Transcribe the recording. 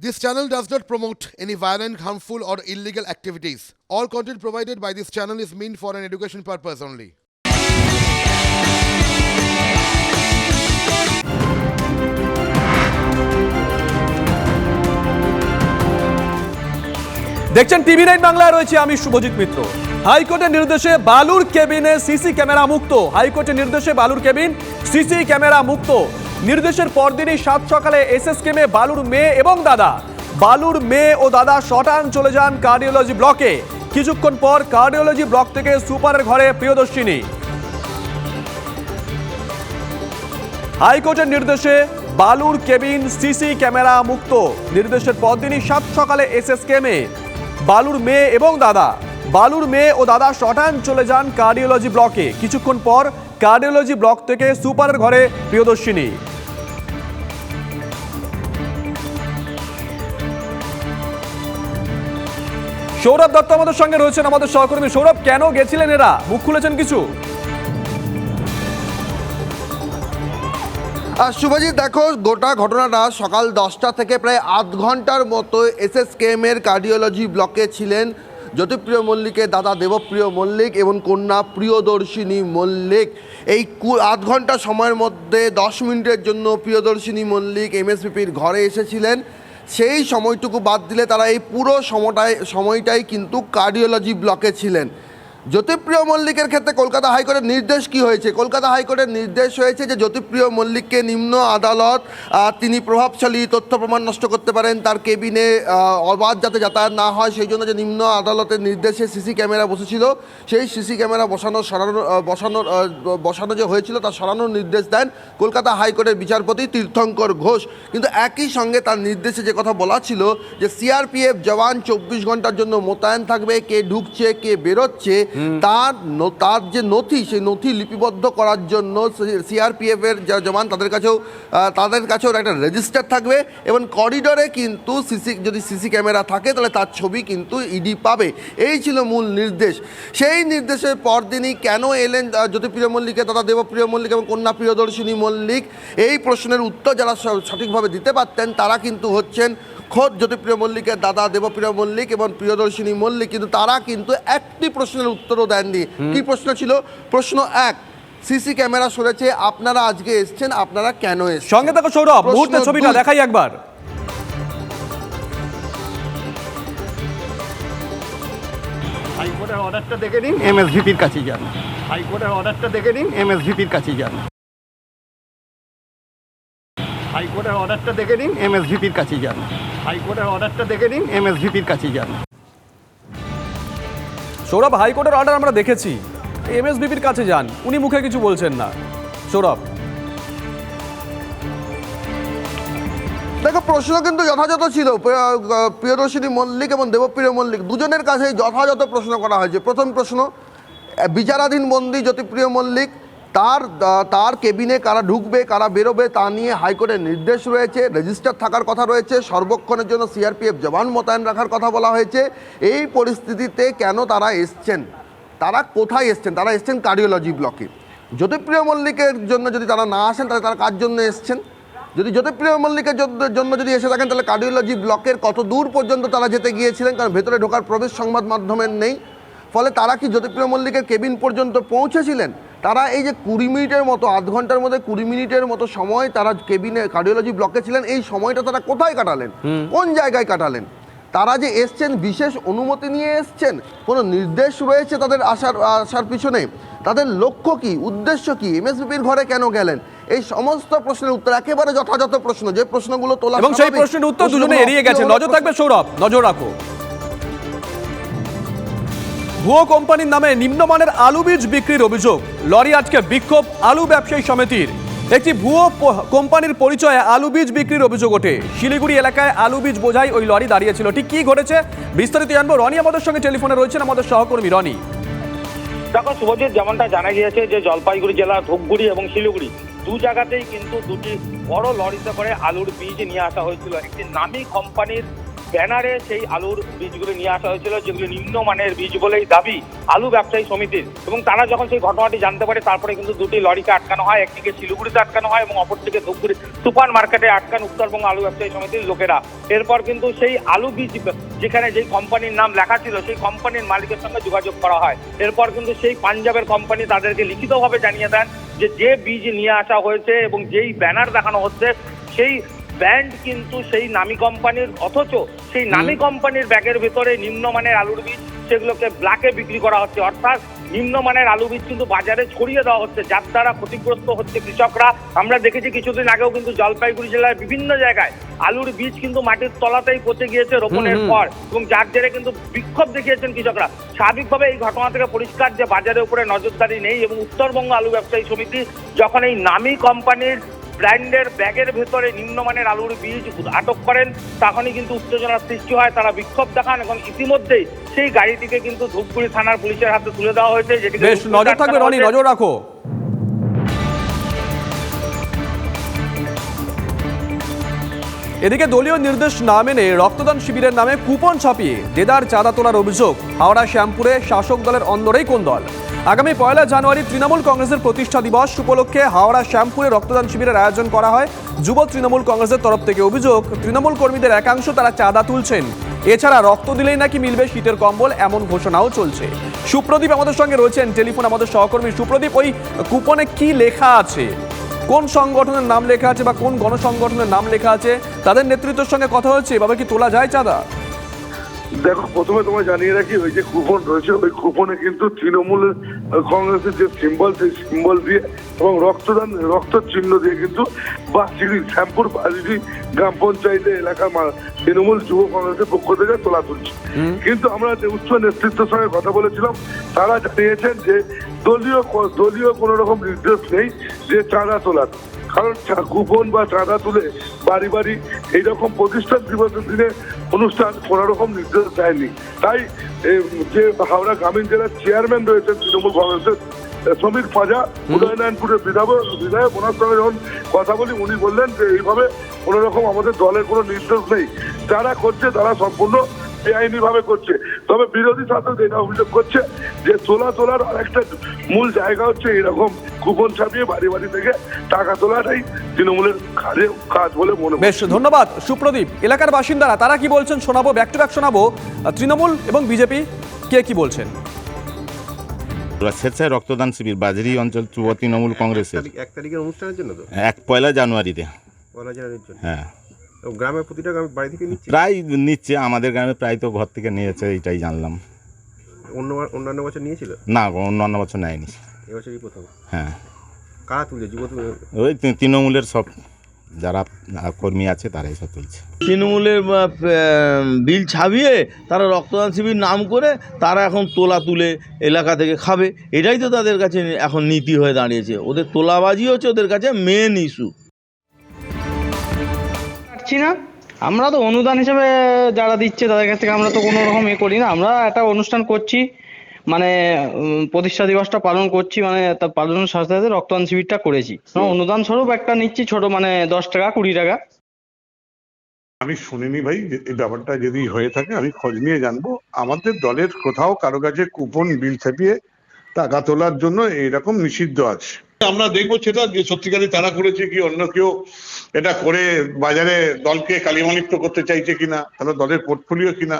This channel does not promote any violent, harmful, or illegal activities. All content provided by this channel is meant for an education purpose only. দেখছেন TV nine বাংলায় রয়েছে আমি শুভজিৎ মিত্র হাইকোর্টের নির্দেশে বালুর কেবিনে CC camera মুক্ত হাইকোর্টের নির্দেশে বালুর কেবিন সিসি ক্যামেরা মুক্ত নির্দেশের পরদিনই সাত সকালে এসএস কেমে বালুর মেয়ে এবং দাদা। বালুর মেয়ে ও দাদা শটান চলে যান কার্ডিওলজি ব্লকে কিছুক্ষণ পর কার্ডিওলজি ব্লক থেকে সুপারের ঘরে প্রিয়দর্শিনী। হাইকোর্টের নির্দেশে বালুর কেবিন, সিসি ক্যামেরা মুক্ত। নির্দেশের পরদিনই সাত সকালে এসএস কেমে বালুর মেয়ে এবং দাদা। বালুর মেয়ে ও দাদা শটান চলে যান কার্ডিওলজি ব্লকে কিছুক্ষণ পর কার্ডিওলজি ব্লক থেকে সুপারের ঘরে প্রিয়দর্শিনী। সৌরভ দত্ত আমাদের সঙ্গে রয়েছেন, আমাদের সহকর্মী। সৌরভ, কেন গেছিলেন এরা? মুখ খুলেছেন কিছু? আর শুভজিৎ, দেখো, গোটা ঘটনাটা সকাল দশটা থেকে প্রায় আধ ঘণ্টার মতো এসএসকেএম এর কার্ডিওলজি ব্লকে ছিলেন জ্যোতিপ্রিয় মল্লিকের দাদা দেবপ্রিয় মল্লিক এবং কন্যা প্রিয়দর্শিনী মল্লিক। এই কু- আধ ঘণ্টা সময়ের মধ্যে দশ মিনিটের জন্য প্রিয়দর্শিনী মল্লিক, এমএসপিপির ঘরে এসেছিলেন। সেই সময়টুকু বাদ দিলে তারা এই পুরো সময়টায় সময়টাই কিন্তু কার্ডিওলজি ব্লকে ছিলেন। জ্যোতিপ্রিয় মল্লিকের ক্ষেত্রে কলকাতা হাইকোর্টের নির্দেশ কি হয়েছে? কলকাতা হাইকোর্টের নির্দেশ হয়েছে যে, জ্যোতিপ্রিয় মল্লিককে নিম্ন আদালত তিনি প্রভাবশালী, তথ্য প্রমাণ নষ্ট করতে পারেন, তার কেবিনে অবাধ যাতে যাতায়াত না হয়, সেই জন্য যে নিম্ন আদালতের নির্দেশে সিসি ক্যামেরা বসেছিল, সেই সিসি ক্যামেরা বসানো সরানো বসানোর বসানো যে হয়েছিল তা সরানোর নির্দেশ দেন কলকাতা হাইকোর্টের বিচারপতি তীর্থঙ্কর ঘোষ। কিন্তু একই সঙ্গে তার নির্দেশে যে কথা বলা ছিল, যে সিআরপিএফ জওয়ান চব্বিশ ঘণ্টার জন্য মোতায়েন থাকবে, কে ঢুকছে, কে বেরোচ্ছে তার তার যে নথি, সেই নথি লিপিবদ্ধ করার জন্য সিআরপিএফ এর যা জওয়ান তাদের কাছেও তাদের কাছেও একটা রেজিস্টার থাকবে এবং করিডোরে কিন্তু সিসি যদি সিসি ক্যামেরা থাকে, তাহলে তার ছবি কিন্তু ইডি পাবে। এই ছিল মূল নির্দেশ। সেই নির্দেশের পরদিনই কেন এলেন জ্যোতিপ্রিয় মল্লিকের দাদা দেবপ্রিয় মল্লিক এবং কন্যা প্রিয়দর্শিনী মল্লিক? এই প্রশ্নের উত্তর যারা সঠিকভাবে দিতে পারতেন, তারা কিন্তু হচ্ছেন খোদ জ্যোতিপ্রিয় মল্লিকের দাদা দেবপ্রিয় মল্লিক এবং প্রিয়দর্শিনী মল্লিক। কিন্তু তারা কিন্তু একটি প্রশ্নের উত্তরও দেননি। কি প্রশ্ন ছিল? প্রশ্ন এক সিসি ক্যামেরা সরেছে আপনারা আজকে এসছেন আপনারা কেন এসছেন? সঙ্গে থাকো সৌরভ মুহূর্তে ছবিটা দেখাই একবার। হাইকোর্টের অর্ডারটা দেখে নিন। এমএসভিপির কাছে যান। হাইকোর্টের অর্ডারটা দেখে নিন। এমএসভিপির কাছে যান। হাইকোর্টের অর্ডারটা দেখে নিন। এমএসভিপির কাছে যান। হাইকোর্টের অর্ডারটা দেখে নিন। এমএসভিপির কাছে যান। সৌরভ, হাইকোর্টের অর্ডার আমরা দেখেছি। এমএসবিপির কাছে যান, উনি মুখে কিছু বলছেন না। সৌরভ। দেখো, প্রশ্ন কিন্তু যথাযথ ছিল। প্রিয়- প্রিয়দর্শিনী মল্লিক এবং দেবপ্রিয় মল্লিক দুজনের কাছেই যথাযথ প্রশ্ন করা হয়েছে। প্রথম প্রশ্ন বিচারাধীন বন্দী জ্যোতিপ্রিয় মল্লিক তার তার কেবিনে কারা ঢুকবে, কারা বেরোবে, তা নিয়ে হাইকোর্টের নির্দেশ রয়েছে। রেজিস্টার থাকার কথা রয়েছে। সর্বক্ষণের জন্য সিআরপিএফ জবান মোতায়েন রাখার কথা বলা হয়েছে। এই পরিস্থিতিতে কেন তারা এসছেন? তারা কোথায় এসছেন? তারা এসছেন কার্ডিওলজি ব্লকে। জ্যোতিপ্রিয় মল্লিকের জন্য যদি তারা না আসেন, তাহলে তারা কার জন্য এসছেন? যদি জ্যোতিপ্রিয় মল্লিকের জন্য- যদি এসে থাকেন, তাহলে কার্ডিওলজি ব্লকের কত দূর পর্যন্ত তারা যেতে গিয়েছিলেন? কারণ ভেতরে ঢোকার প্রবেশ সংবাদ মাধ্যমের নেই। ফলে তারা কি জ্যোতিপ্রিয় মল্লিকের কেবিন পর্যন্ত পৌঁছেছিলেন? তারা এই যে কুড়ি মিনিটের মতো আধ ঘণ্টার মধ্যে কুড়ি মিনিটের মতো সময় তারা কেবিনে কার্ডিওলজি ব্লকে ছিলেন এই সময়টা তারা কোথায় কাটালেন? কোন জায়গায় কাটালেন? তারা যে এসছেন বিশেষ অনুমতি নিয়ে এসছেন কোনো নির্দেশ রয়েছে তাদের আসার আসার পিছনে? তাদের লক্ষ্য কি? উদ্দেশ্য কি? এমএসবিপির ঘরে কেন গেলেন? এই সমস্ত প্রশ্নের উত্তর একেবারে যথাযথ প্রশ্ন যে প্রশ্নগুলো তোলা এবং সেই প্রশ্নের উত্তর দুজনে এড়িয়ে গেছে। নজর থাকবে সৌরভ নজর রাখো। ভুয়ো কোম্পানির নামে নিম্নমানের আলু বীজ বিক্রির অভিযোগ। লরি আটকে বিক্ষোভ আলু ব্যবসায়ী সমিতির। একটি ভুয়ো কোম্পানির পরিচয়ে আলু বীজ বিক্রির অভিযোগ ওঠে। শিলিগুড়ি এলাকায় আলু বীজ বোঝাই ওই লরি দাঁড়িয়েছিল। ঠিক কি ঘটেছে? বিস্তারিত জানব। রনি আমাদের সঙ্গে টেলিফোনে রয়েছেন আমাদের সহকর্মী রনি। দেখো, শুভজিৎ, যেমনটা জানা গিয়েছে যে জলপাইগুড়ি জেলার ধূপগুড়ি এবং শিলিগুড়ি দু জায়গাতেই কিন্তু দুটি বড় লরিতে করে আলুর বীজ নিয়ে আসা হয়েছিল। একটি নামী কোম্পানির ব্যানারে সেই আলুর বীজগুলো নিয়ে আসা হয়েছিল, যেগুলো নিম্নমানের বীজ বলেই দাবি আলু ব্যবসায়ী সমিতির। এবং তারা যখন সেই ঘটনাটি জানতে পারে, তারপরে কিন্তু দুটি লরিকে আটকানো হয় একদিকে শিলিগুড়িতে আটকানো হয় এবং অপরদিকে ধূপগুড়ি সুপার মার্কেটে আটকান উত্তরবঙ্গ আলু ব্যবসায়ী সমিতির লোকেরা। এরপর কিন্তু সেই আলু বীজ যেখানে যেই কোম্পানির নাম লেখা ছিল, সেই কোম্পানির মালিকের সঙ্গে যোগাযোগ করা হয়। এরপর কিন্তু সেই পাঞ্জাবের কোম্পানি তাদেরকে লিখিতভাবে জানিয়ে দেন যে যে বীজ নিয়ে আসা হয়েছে এবং যেই ব্যানার দেখানো হচ্ছে, সেই ব্যান্ড কিন্তু সেই নামি কোম্পানির অথচ সেই নামি কোম্পানির ব্যাগের ভেতরে নিম্নমানের আলুর বীজ সেগুলোকে ব্ল্যাকে বিক্রি করা হচ্ছে। অর্থাৎ নিম্নমানের আলু বীজ কিন্তু বাজারে ছড়িয়ে দেওয়া হচ্ছে যার দ্বারা ক্ষতিগ্রস্ত হচ্ছে কৃষকরা। আমরা দেখেছি কিছুদিন আগেও কিন্তু জলপাইগুড়ি জেলার বিভিন্ন জায়গায় আলুর বীজ কিন্তু মাটির তলাতেই পচে গিয়েছে রোপণের। পর এবং যার জেরে কিন্তু বিক্ষোভ দেখিয়েছেন কৃষকরা। স্বাভাবিকভাবে এই ঘটনা থেকে পরিষ্কার যে বাজারের উপরে নজরদারি নেই এবং উত্তরবঙ্গ আলু ব্যবসায়ী সমিতি যখন এই নামি কোম্পানির ব্র্যান্ডের ব্যাগের ভেতরে নিম্নমানের আলুর বীজ আটক করেন তখনই কিন্তু উত্তেজনার সৃষ্টি হয় তারা বিক্ষোভ দেখান এবং ইতিমধ্যেই সেই গাড়িটিকে কিন্তু ধূপগুড়ি থানার পুলিশের হাতে তুলে দেওয়া হয়েছে যেটি বেশ নজর থাকবে রনি নজর রাখো। এদিকে দলীয় নির্দেশ না মেনে রক্তদান শিবিরের নামে কুপন ছাপিয়ে দেদার চাঁদা তোলার অভিযোগ হাওড়া শ্যামপুরে শাসক দলের অন্দরেই কোন দল? আগামী পয়লা জানুয়ারি তৃণমূল কংগ্রেসের প্রতিষ্ঠা দিবস। উপলক্ষে হাওড়া শ্যামপুরে রক্তদান শিবিরের আয়োজন করা হয়। যুব তৃণমূল কংগ্রেসের তরফ থেকে অভিযোগ, তৃণমূল কর্মীদের একাংশ তারা চাঁদা তুলছেন। এছাড়া রক্ত দিলেই নাকি মিলবে শীতের কম্বল, এমন ঘোষণাও চলছে। সুপ্রদীপ আমাদের সঙ্গে রয়েছেন, টেলিফোন আমাদের সহকর্মী। সুপ্রদীপ, ওই কুপনে কি লেখা আছে? কোন সংগঠনের নাম লেখা আছে বা কোন গণসংগঠনের নাম লেখা আছে? তাদের নেতৃত্বের সঙ্গে কথা হচ্ছে, এভাবে কি তোলা যায় চাঁদা? দেখো প্রথমে তোমায় জানিয়ে রাখি ওই যে কুপন রয়েছে ওই কুপনে কিন্তু তৃণমূল কংগ্রেসের যে সিম্বল সেই সিম্বল দিয়ে এবং রক্তদান রক্ত চিহ্ন দিয়ে কিন্তু বাসিড়ি শ্যামপুর বাসিড়ি গ্রাম পঞ্চায়েতের এলাকার তৃণমূল যুব কংগ্রেসের পক্ষ থেকে তোলা তুলছে। কিন্তু আমরা যে উচ্চ নেতৃত্বের সঙ্গে কথা বলেছিলাম তারা জানিয়েছেন যে দলীয় দলীয় কোনো রকম নির্দেশ নেই যে চাঁদা তোলার। কারণ কুপন বা চাঁদা তুলে বাড়ি বাড়ি এইরকম প্রতিষ্ঠান দিবসের দিনে অনুষ্ঠান কোনো রকম নির্দেশ দেয়নি। তাই যে হাওড়া গ্রামীণ জেলার চেয়ারম্যান রয়েছেন তৃণমূল কংগ্রেসের সমীর ফাজা উদয়নারায়ণপুরের বিধায়ক বিধায়ক ওনার সঙ্গে যখন কথা বলি উনি বললেন যে এইভাবে কোনো রকম আমাদের দলের কোনো নির্দেশ নেই। যারা করছে তারা সম্পূর্ণ বেআইনি ভাবে করছে। তবে বিরোধী শাসক এটা অভিযোগ করছে যে তোলা তোলার আরেকটা মূল জায়গা হচ্ছে এরকম কুপন ছাপিয়ে বাড়ি বাড়ি থেকে টাকা তোলাটাই তৃণমূলের কাজে কাজ বলে মনে হয় বেশ ধন্যবাদ। সুপ্রদীপ এলাকার বাসিন্দারা তারা কি বলছেন? শোনাবো ব্যাক টু ব্যাক শোনাবো। তৃণমূল এবং বিজেপি কে কি বলছেন? স্বেচ্ছায় রক্তদান শিবির বাজারি অঞ্চল যুব তৃণমূল কংগ্রেসের। তারিখ- এক তারিখের অনুষ্ঠানের জন্য তো? এক পয়লা জানুয়ারিতে। পয়লা জানুয়ারির জন্য। হ্যাঁ। তো গ্রামের প্রতিটা গ্রামে বাড়ি থেকে নিচ্ছে? প্রায় নিচ্ছে আমাদের গ্রামে প্রায় তো ঘর থেকে নিয়েছে এইটাই জানলাম। অন্য অন্যান্য বছর নিয়েছিল? না অন্যান্য বছর নেয়নি। এবছরই প্রথম? হ্যাঁ। কারা তুলছে? যুব ওই তৃণমূলের সব যারা কর্মী আছে তারাই সব তুলছে। তৃণমূলের বিল ছাবিয়ে তারা রক্তদান শিবির নাম করে তারা এখন তোলা তুলে এলাকা থেকে খাবে। এটাই তো তাদের কাছে এখন নীতি হয়ে দাঁড়িয়েছে। ওদের তোলাবাজি হচ্ছে ওদের কাছে মেন ইস্যু পাচ্ছি না। আমরা তো অনুদান হিসেবে যারা দিচ্ছে তাদের কাছ থেকে আমরা তো কোনো রকম এ করি না। আমরা একটা অনুষ্ঠান করছি মানে প্রতিষ্ঠা দিবসটা পালন করছি মানে তার পালনের সাথে সাথে রক্তদান শিবিরটা করেছি। অনুদান স্বরূপ একটা নিচ্ছি ছোট মানে দশ টাকা কুড়ি টাকা। আমি শুনিনি ভাই এই ব্যাপারটা যদি হয়ে থাকে আমি খোঁজ নিয়ে জানব। আমাদের দলের কোথাও কারও কাছে কুপন বিল ছাপিয়ে টাকা তোলার জন্য এরকম নিষিদ্ধ আছে। আমরা দেখব সেটা যে সত্যিকারই তারা করেছে কি অন্য কেউ এটা করে বাজারে দলকে কালিমালিপ্ত করতে চাইছে কিনা, তাহলে দলের পোর্টফোলিও কিনা।